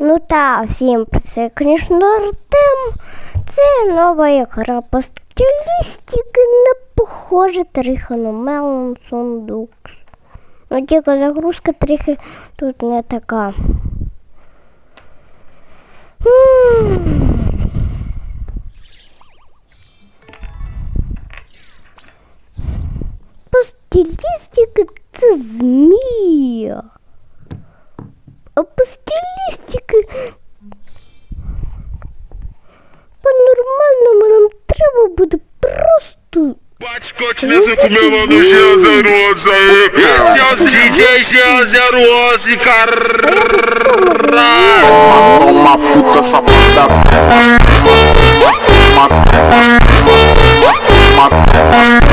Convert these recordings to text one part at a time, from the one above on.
Ну та, всім про це, звісно. Це нова гра по стилістиці не похоже трохи на Melon Сундук. Ну тільки загрузка трохи тут не така. По стилістиці це змія. стилістиці по-нормальному нам треба буде просто. Пачкоч не затумела душа за розою. Сейчас DJ сейчас за розы карра. Uma puta safada. Uma, uma,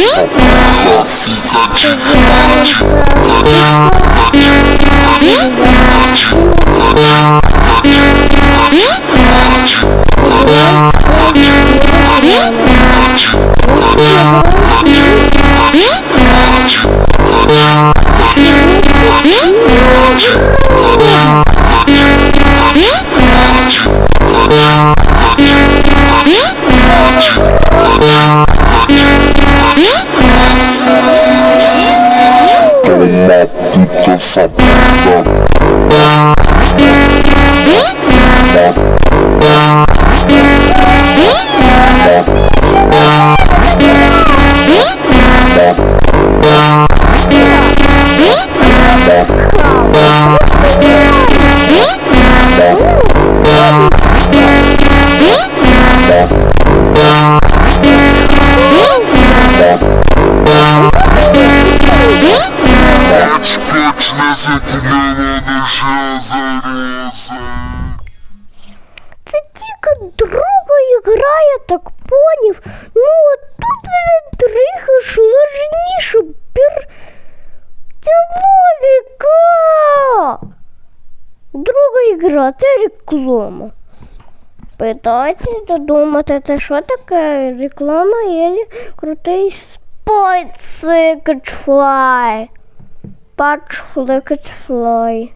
Fica de, fica de, fica de, fica de. motherfucker. Я так поняв. Ну, а тут вже трохи сложніше. Пір... Це логіка. Друга ігра, це реклама. Питайтесь додумати, це що таке реклама є крутий спайцикетфлай. Пачфликетфлай.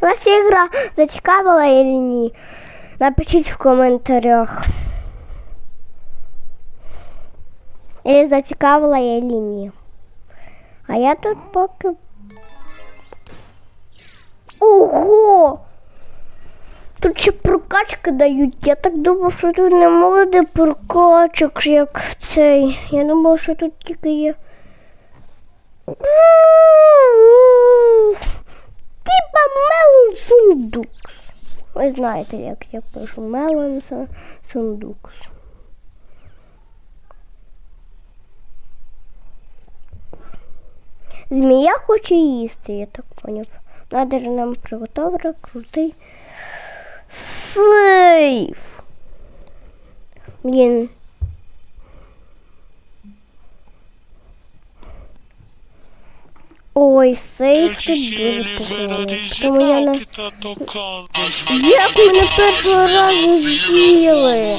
Вас ігра зацікавила чи ні? Напишіть в коментарях. Или зацікавила я чи. А я тут поки. Ого! Тут ще прокачки дають. Я так думав, що тут не буде прокачок, як цей. Я думав, що тут тільки є. Типа Мелон Сундук. Ви знаєте, як я пишу Мелон Сундук. Змія хоче їсти, я так поняв. Надо же нам приготувати крутий сейф. Блін. Ой, сейф тут дуже поганий. Тому я на... Як мене першого разу з'їли?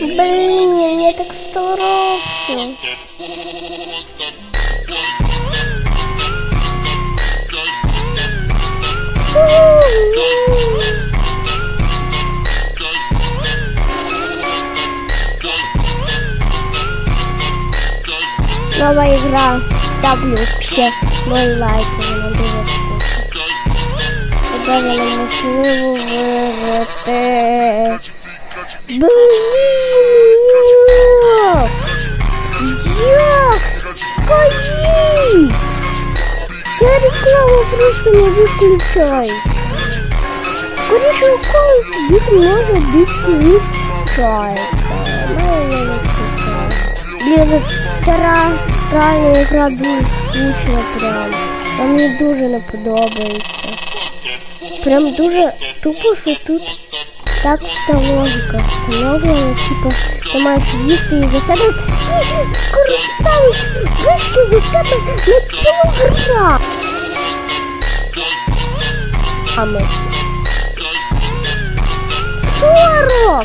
Блін, так старався. Нова игра. Ставлю вообще мой лайк. Вона дуже вкусна. І даже неможливо виграти. Блін! Як? Скажіть! Я рекламу просто не виключаю. Скоріше аккаунт від може бути відключається. Ну, я не включаю. Блін, стара реально ігра дуже скучна прям. А мені дуже не подобається. Прям дуже тупо, що тут так вся логіка встановлена, типу, ти маєш їсти і за тебе всі скористались вище за тебе не полгра. кілограми. Сорок!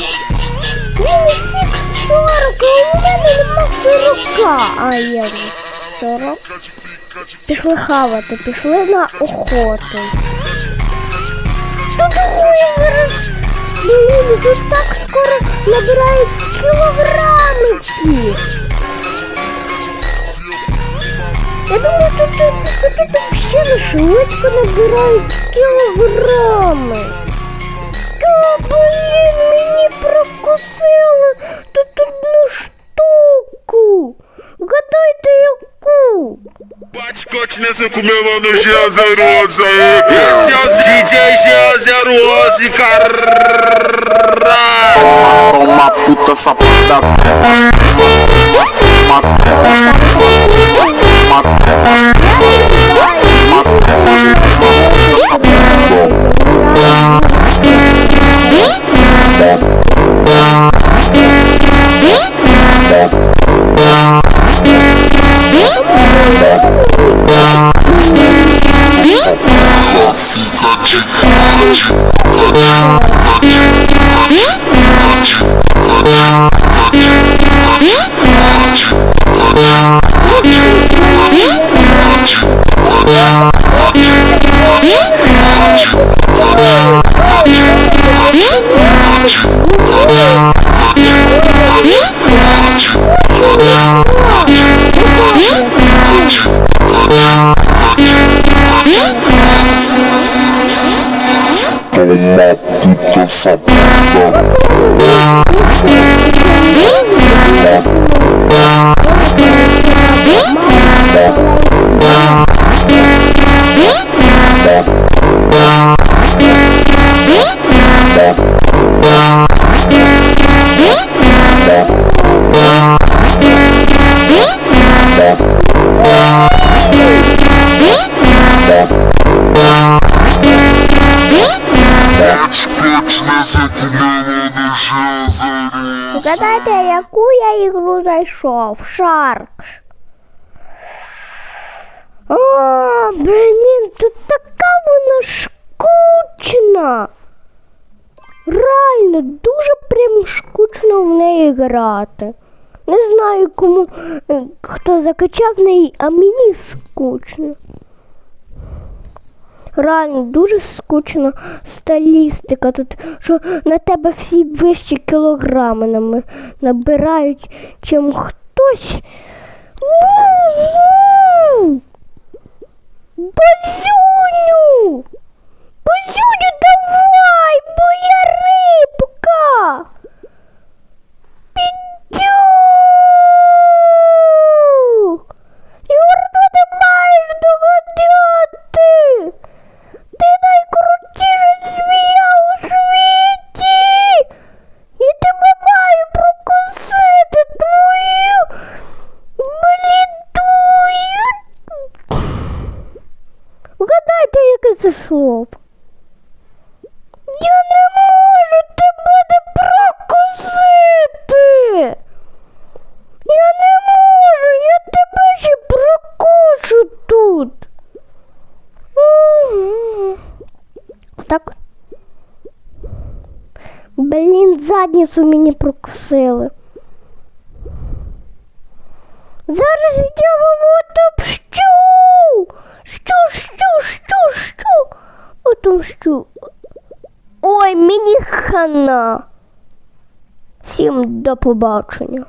Він усіх сорок, а у мене нема. А я сорок. Пішли хавати, пішли на охоту. Блін, тут так скоро набирають кілограми ці. Я думаю, тут, тут, тут, не швидко набирають кілограми. Та, блін, мені прокусили тут одну штуку. Godoidinho cu! Bate continência com meu mano G011 aí! Esse é o DJ G011, caralho! Toma, puta! Mata! Mata! Mata! Yeah. Comment tout ensemble зараза. Гадайте, яку я ігру зайшов? Шаркш. О, блін, тут така вона скучна. Реально, дуже прям скучно в неї грати. Не знаю, кому е, хто закачав неї, а мені скучно. Реально дуже скучно. Сталістика тут, що на тебе всі вищі кілограми нами набирають, чим хтось. Базюню, яке. Я не можу тебе не прокусити. Я не можу, я тебе ще прокушу тут. Так. Блін, задницю мені прокусили. Зараз я вам отомщу. Щу, щу, щу, щу. Отомщу. Ой, мені хана. Всім до побачення.